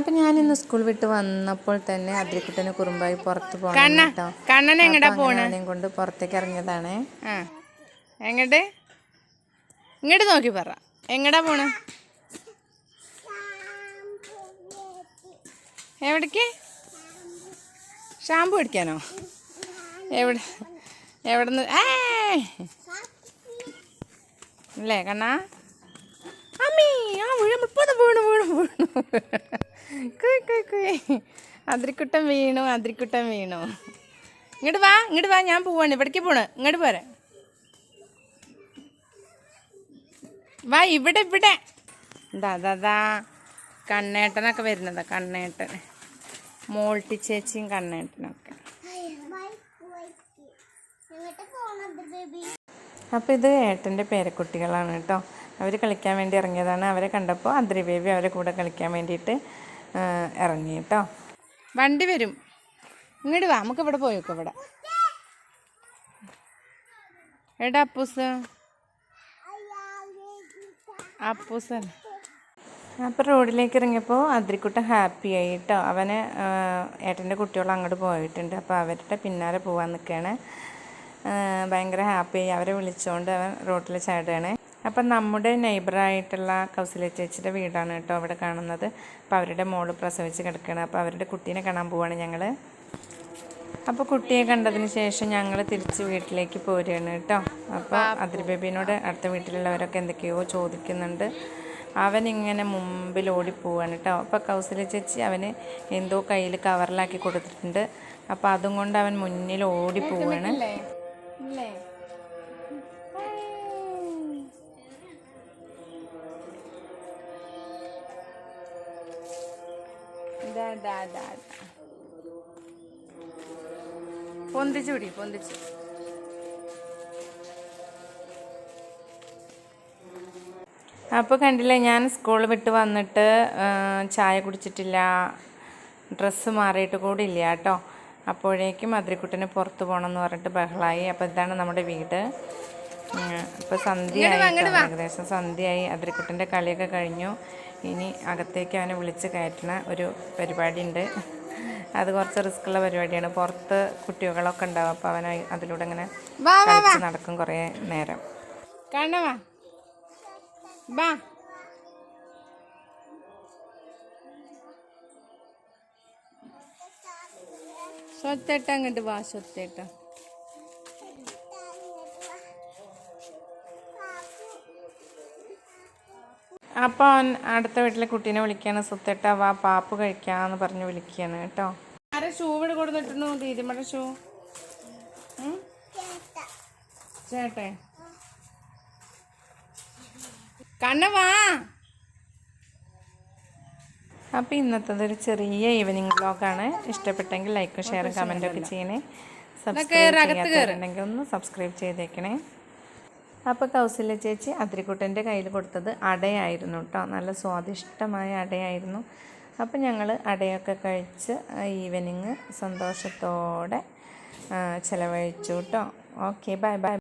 അപ്പൊ ഞാൻ ഇന്ന് സ്കൂൾ വിട്ട് വന്നപ്പോൾ തന്നെ അതിരിക്കുട്ടന് കുറുമ്പായി പുറത്ത് പോകണം കേട്ടോ. കണ്ണൻ എങ്ങടാ പോണ്? കൊണ്ട് പുറത്തേക്ക് ഇറങ്ങിയതാണ്. എങ്ങോട്ട് ഇങ്ങോട്ട് നോക്കി പറ. എങ്ങടാ പോണ? എവിടേക്ക്? ഷാമ്പു അടിക്കാനോ എവിടെ എവിടെ നിന്ന് അല്ലേ കണ്ണാ? അമ്മീ ആ വീഴുമ്പോ മുപ്പത് വീണു വീണു വീണു. അതിരിക്കുട്ടൻ വീണു അതിരിക്കുട്ടം വീണു. ഇങ്ങോട്ട് വാ ഇങ്ങോട്ട് വാ ഞാൻ പോവാണ്. ഇവിടേക്ക് പോണ്. ഇങ്ങോട്ട് പോരെ. വാ ഇവിടെ ഇവിടെ. ദാ ദാ കണ്ണേട്ടനൊക്കെ വരുന്നതാ കണ്ണേട്ടൻ. മോൾട്ടി ചേച്ചിയും കണ്ണേട്ടനൊക്കെ. അപ്പോൾ ഇത് ഏട്ടന്റെ പേരക്കുട്ടികളാണ് കേട്ടോ. അവർ കളിക്കാൻ വേണ്ടി ഇറങ്ങിയതാണ്. അവരെ കണ്ടപ്പോൾ അദ്രി ബേബി അവരെ കൂടെ കളിക്കാൻ വേണ്ടിയിട്ട് ഇറങ്ങി കേട്ടോ. വണ്ടി വരും. ഇങ്ങോട്ട് വാ നമുക്ക് ഇവിടെ പോയേക്കോ ഇവിടെ. എടാ അപ്പൂസ്. അപ്പൂസ് അപ്പോൾ റോഡിലേക്ക് ഇറങ്ങിയപ്പോൾ അദ്രിക്കുട്ടൻ ഹാപ്പി കേട്ടോ. അവന് ഏട്ടന്റെ കുട്ടികൾ അങ്ങോട്ട് പോയിട്ടുണ്ട്. അപ്പോൾ അവരുടെ പിന്നാലെ പോകാൻ നിൽക്കുകയാണ് ഭയങ്കര ഹാപ്പി ആയി. അവരെ വിളിച്ചുകൊണ്ട് അവൻ റോഡിൽ ചാടുകയാണ് അപ്പം നമ്മുടെ നെയ്ബറായിട്ടുള്ള കൗസല ചേച്ചിയുടെ വീടാണ് കേട്ടോ അവിടെ കാണുന്നത്. അപ്പോൾ അവരുടെ മോൾ പ്രസവിച്ച് കിടക്കുകയാണ്. അപ്പോൾ അവരുടെ കുട്ടീനെ കാണാൻ പോവാണ് ഞങ്ങൾ അപ്പോൾ കുട്ടിയെ കണ്ടതിന് ശേഷം ഞങ്ങൾ തിരിച്ച് വീട്ടിലേക്ക് പോരുകയാണ് കേട്ടോ. അപ്പോൾ അതിരി ബേബീനോട് അടുത്ത വീട്ടിലുള്ളവരൊക്കെ എന്തൊക്കെയോ ചോദിക്കുന്നുണ്ട്. അവനിങ്ങനെ മുമ്പിൽ ഓടിപ്പോവാണ് പോവാണ് കേട്ടോ. അപ്പോൾ കൗസല ചേച്ചി അവന് എന്തോ കയ്യിൽ കവറിലാക്കി കൊടുത്തിട്ടുണ്ട്. അപ്പോൾ അതും കൊണ്ട് അവൻ മുന്നിൽ ഓടിപ്പോവാണ്. പോവാണ് ദാ, ദാ. പൊന്തിച്ച് പിടി പൊന്തിച്ച്. അപ്പോൾ കണ്ടില്ലേ ഞാൻ സ്കൂൾ വിട്ട് വന്നിട്ട് ചായ കുടിച്ചിട്ടില്ല ഡ്രസ്സ് മാറിയിട്ട് കൂടി ഇല്ല കേട്ടോ. അപ്പോഴേക്കും അതിരിക്കുട്ടന് പുറത്ത് പോകണം എന്ന് പറഞ്ഞിട്ട് ബഹളായി. അപ്പോൾ ഇതാണ് നമ്മുടെ വീട്. ഇപ്പോൾ സന്ധ്യയായി. ഏകദേശം സന്ധ്യയായി. അതിരിക്കുട്ടിന്റെ കളിയൊക്കെ കഴിഞ്ഞു. ഇനി അകത്തേക്ക് അവനെ വിളിച്ച് കയറ്റണ ഒരു പരിപാടി ഉണ്ട് അത് കുറച്ച് റിസ്ക്കുള്ള പരിപാടിയാണ്. പുറത്ത് കുട്ടികളൊക്കെ ഉണ്ടാവും. അപ്പോൾ അവൻ അതിലൂടെ ഇങ്ങനെ കളിച്ച് നടക്കും കുറേ നേരം. കണ്ണ വാ. സ്വത്തേട്ട അങ്ങോട്ട് വാ സ്വത്തേട്ട. അപ്പോൾ അവൻ അടുത്ത വീട്ടിലെ കുട്ടീനെ വിളിക്കുകയാണ് സുത്തേട്ട വാ പാപ്പ് കഴിക്കാന്ന് പറഞ്ഞ് വിളിക്കുകയാണ് കേട്ടോ. ആരെ ഷൂ ഇവിടെ കൊടുത്തിട്ടുണ്ടോ ദീദിമ്മയുടെ ഷൂ? ചേട്ടെ കണ്ണ വാ. അപ്പോൾ ഇന്നത്തത് ഒരു ചെറിയ ഈവനിങ് വ്ളോഗാണ് ഇഷ്ടപ്പെട്ടെങ്കിൽ ലൈക്കും ഷെയറും കമന്റും ഒക്കെ ചെയ്യണേ. സബ്സ്ക്രൈബ് ചെയ്യാത്തവരുണ്ടെങ്കിൽ ഒന്ന് സബ്സ്ക്രൈബ് ചെയ്തേക്കണേ. അപ്പോൾ കൗസല്യ ചേച്ചി അതിരിക്കുട്ടന്റെ കയ്യിൽ കൊടുത്തത് അടയായിരുന്നു കേട്ടോ നല്ല സ്വാദിഷ്ടമായ അടയായിരുന്നു. അപ്പോൾ ഞങ്ങൾ അടയൊക്കെ കഴിച്ച് ഈവനിങ് സന്തോഷത്തോടെ ചിലവഴിച്ചു കേട്ടോ ഓക്കെ ബൈ ബൈ